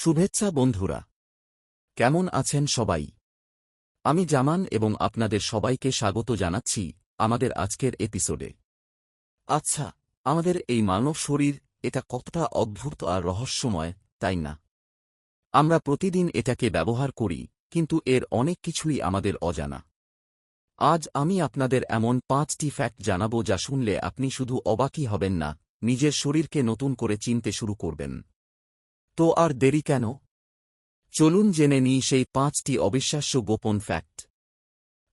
শুভেচ্ছা বন্ধুরা। কেমন আছেন সবাই? আমি জামান এবং আপনাদের সবাইকে স্বাগত জানাচ্ছি আমাদের আজকের এপিসোডে। আচ্ছা আমাদের এই মানব শরীর এটা কতটা অদ্ভুত আর রহস্যময়, তাই না? আমরা প্রতিদিন এটাকে ব্যবহার করি, কিন্তু এর অনেক কিছুই আমাদের অজানা। আজ আমি আপনাদের এমন পাঁচটি ফ্যাক্ট জানাব যা শুনলে আপনি শুধু অবাকই হবেন না, নিজের শরীরকে নতুন করে চিনতে শুরু করবেন। তো আর দেরি কেন? চলুন জেনে নিই সেই পাঁচটি অবিশ্বাস্য গোপন ফ্যাক্ট।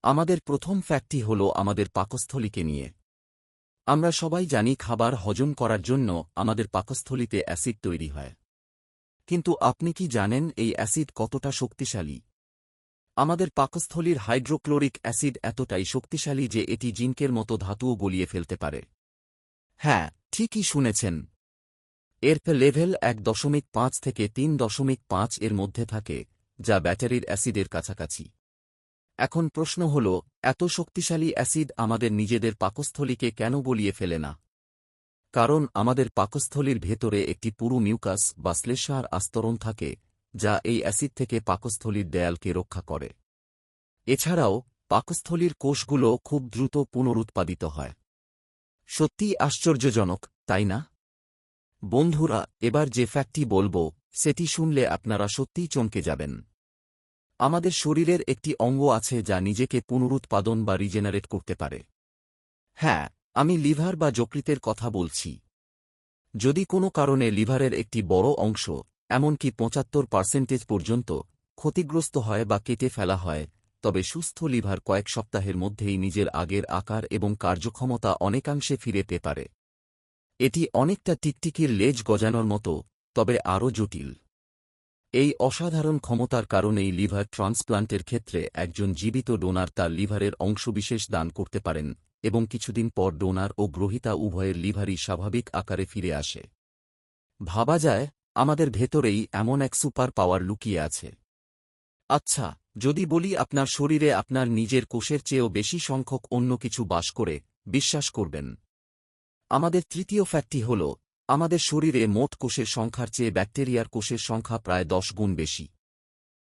আমাদের প্রথম ফ্যাক্টটি হল আমাদের পাকস্থলীকে নিয়ে। আমরা সবাই জানি খাবার হজম করার জন্য আমাদের পাকস্থলীতে অ্যাসিড তৈরি হয়। কিন্তু আপনি কি জানেন এই অ্যাসিড কতটা শক্তিশালী? আমাদের পাকস্থলীর হাইড্রোক্লোরিক অ্যাসিড এতটাই শক্তিশালী যে এটি জিঙ্কের মতো ধাতুও গলিয়ে ফেলতে পারে। হ্যাঁ ঠিকই শুনেছেন। এর লেভেল এক দশমিক পাঁচ থেকে তিন দশমিক পাঁচ এর মধ্যে থাকে, যা ব্যাটারির অ্যাসিডের কাছাকাছি। এখন প্রশ্ন হল, এত শক্তিশালী অ্যাসিড আমাদের নিজেদের পাকস্থলীকে কেন বলিয়ে ফেলে না? কারণ আমাদের পাকস্থলীর ভেতরে একটি পুরু মিউকাস বা শ্লেষার আস্তরণ থাকে, যা এই অ্যাসিড থেকে পাকস্থলীর দেয়ালকে রক্ষা করে। এছাড়াও, পাকস্থলীর কোষগুলো খুব দ্রুত পুনরুৎপাদিত হয়। সত্যিই আশ্চর্যজনক, তাই না? বন্ধুরা, এবার যে ফ্যাক্টটি বলব, সেটি শুনলে আপনারা সত্যিই চমকে যাবেন। আমাদের শরীরের একটি অঙ্গ আছে যা নিজেকে পুনরুৎপাদন বা রিজেনারেট করতে পারে। হ্যাঁ আমি লিভার বা যকৃতের কথা বলছি। যদি কোনো কারণে লিভারের একটি বড় অংশ, এমনকি পঁচাত্তর পার্সেন্টেজ পর্যন্ত, ক্ষতিগ্রস্ত হয় বা কেটে ফেলা হয়, তবে সুস্থ লিভার কয়েক সপ্তাহের মধ্যেই নিজের আগের আকার এবং কার্যক্ষমতা অনেকাংশে ফিরে পেতে পারে। এটি অনেকটা টিকটিকির লেজ গজানোর মতো, তবে আরও জটিল। এই অসাধারণ ক্ষমতার কারণেই লিভার ট্রান্সপ্লান্টের ক্ষেত্রে একজন জীবিত ডোনার তার লিভারের অংশবিশেষ দান করতে পারেন, এবং কিছুদিন পর ডোনার ও গ্রহিতা উভয়ের লিভারই স্বাভাবিক আকারে ফিরে আসে। ভাবা যায়, আমাদের ভেতরেই এমন এক সুপার পাওয়ার লুকিয়ে আছে। আচ্ছা যদি বলি আপনার শরীরে আপনার নিজের কোষের চেয়েও বেশি সংখ্যক অন্য কিছু বাস করে, বিশ্বাস করবেন। আমাদের তৃতীয় ফ্যাক্টটি হল, আমাদের শরীরে মোট কোষের সংখ্যার চেয়ে ব্যাকটেরিয়ার কোষের সংখ্যা প্রায় দশ গুণ বেশি।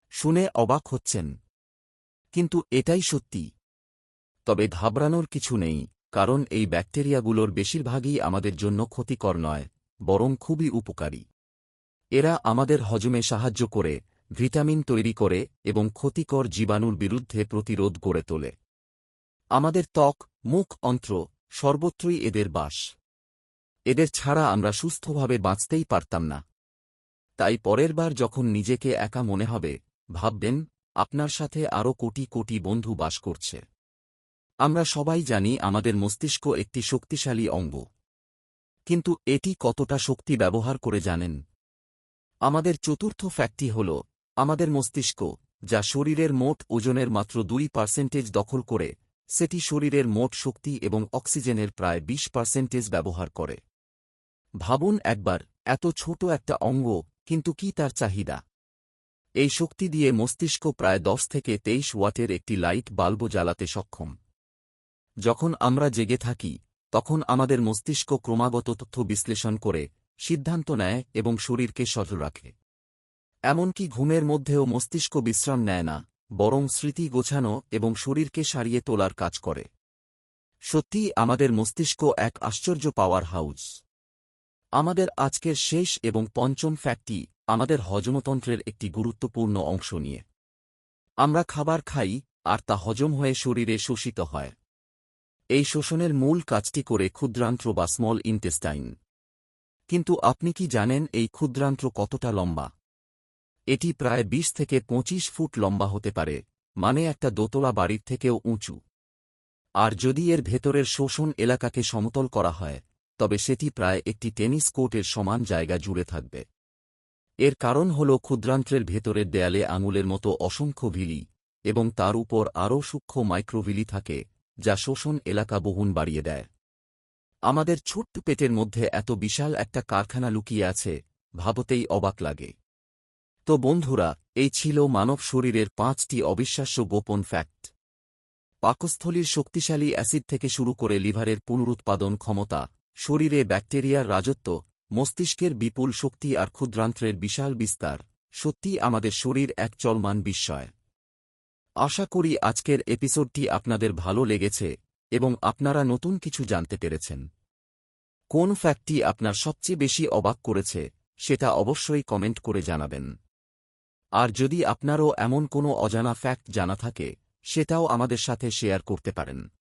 শুনে অবাক হচ্ছেন। কিন্তু এটাই সত্যি। তবে ঘাবড়ানোর কিছু নেই, কারণ এই ব্যাকটেরিয়াগুলোর বেশিরভাগই আমাদের জন্য ক্ষতিকর নয়, বরং খুবই উপকারী। এরা আমাদের হজমে সাহায্য করে, ভিটামিন তৈরি করে এবং ক্ষতিকর জীবাণুর বিরুদ্ধে প্রতিরোধ গড়ে তোলে। আমাদের ত্বক, মুখ, অন্ত্র সর্বত্রই এদের বাস। এদের ছাড়া আমরা সুস্থভাবে বাঁচতেই পারতাম না। তাই পরের বার যখন নিজেকে একা মনে হবে, ভাববেন, আপনার সাথে আরও কোটি কোটি বন্ধু বাস করছে। আমরা সবাই জানি আমাদের মস্তিষ্ক একটি শক্তিশালী অঙ্গ। কিন্তু এটি কতটা শক্তি ব্যবহার করে জানেন? আমাদের চতুর্থ ফ্যাক্টটি হল, আমাদের মস্তিষ্ক, যা শরীরের মোট ওজনের মাত্র দুই পার্সেন্টেজ দখল করে সেটি শরীরের মোট শক্তি এবং অক্সিজেনের প্রায় বিশ পার্সেন্টেজ ব্যবহার করে। ভাবুন একবার, এত ছোট একটা অঙ্গ, কিন্তু কি তার চাহিদা? এই শক্তি দিয়ে মস্তিষ্ক প্রায় দশ থেকে তেইশ ওয়াটের একটি লাইট বাল্ব জ্বালাতে সক্ষম। যখন আমরা জেগে থাকি, তখন আমাদের মস্তিষ্ক ক্রমাগত তথ্য বিশ্লেষণ করে, সিদ্ধান্ত নেয় এবং শরীরকে সজল রাখে। এমনকি ঘুমের মধ্যেও মস্তিষ্ক বিশ্রাম নেয় না। বরং স্মৃতি গোছানো এবং শরীরকে সারিয়ে তোলার কাজ করে। সত্যিই আমাদের মস্তিষ্ক এক আশ্চর্য পাওয়ার হাউস আমাদের আজকের শেষ এবং পঞ্চম ফ্যাক্টটি আমাদের হজমতন্ত্রের একটি গুরুত্বপূর্ণ অংশ নিয়ে। আমরা খাবার খাই, আর তা হজম হয়ে শরীরে শোষিত হয়। এই শোষণের মূল কাজটি করে ক্ষুদ্রান্ত্র বা স্মল ইন্টেস্টাইন কিন্তু আপনি কি জানেন এই ক্ষুদ্রান্ত্র কতটা লম্বা? এটি প্রায় ২০ থেকে ২৫ ফুট লম্বা হতে পারে মানে একটা দোতলা বাড়ির থেকেও উঁচু। আর যদি এর ভেতরের শোষণ এলাকাকে সমতল করা হয়, তবে সেটি প্রায় একটি টেনিস কোর্টের সমান জায়গা জুড়ে থাকবে। এর কারণ হল ক্ষুদ্রান্ত্রের ভেতরের দেয়ালে আঙুলের মতো অসংখ্য ভিলি, এবং তার উপর আরও সূক্ষ্ম মাইক্রোভিলি থাকে, যা শোষণ এলাকা বহুন বাড়িয়ে দেয়। আমাদের ছোট্ট পেটের মধ্যে এত বিশাল একটা কারখানা লুকিয়ে আছে, ভাবতেই অবাক লাগে। তো বন্ধুরা, এই ছিল মানব শরীরের পাঁচটি অবিশ্বাস্য গোপন ফ্যাক্ট পাকস্থলীর শক্তিশালী অ্যাসিড থেকে শুরু করে লিভারের পুনরুৎপাদন ক্ষমতা, শরীরে ব্যাকটেরিয়ার রাজত্ব, মস্তিষ্কের বিপুল শক্তি আর ক্ষুদ্রান্ত্রের বিশাল বিস্তার সত্যি আমাদের শরীর এক চলমান বিস্ময়। আশা করি আজকের এপিসোডটি আপনাদের ভালো লেগেছে এবং আপনারা নতুন কিছু জানতে পেরেছেন। কোন ফ্যাক্টটি আপনার সবচেয়ে বেশি অবাক করেছে, সেটা অবশ্যই কমেন্ট করে জানাবেন। আর যদি আপনারও এমন কোনো অজানা ফ্যাক্ট জানা থাকে, সেটাও আমাদের সাথে শেয়ার করতে পারেন।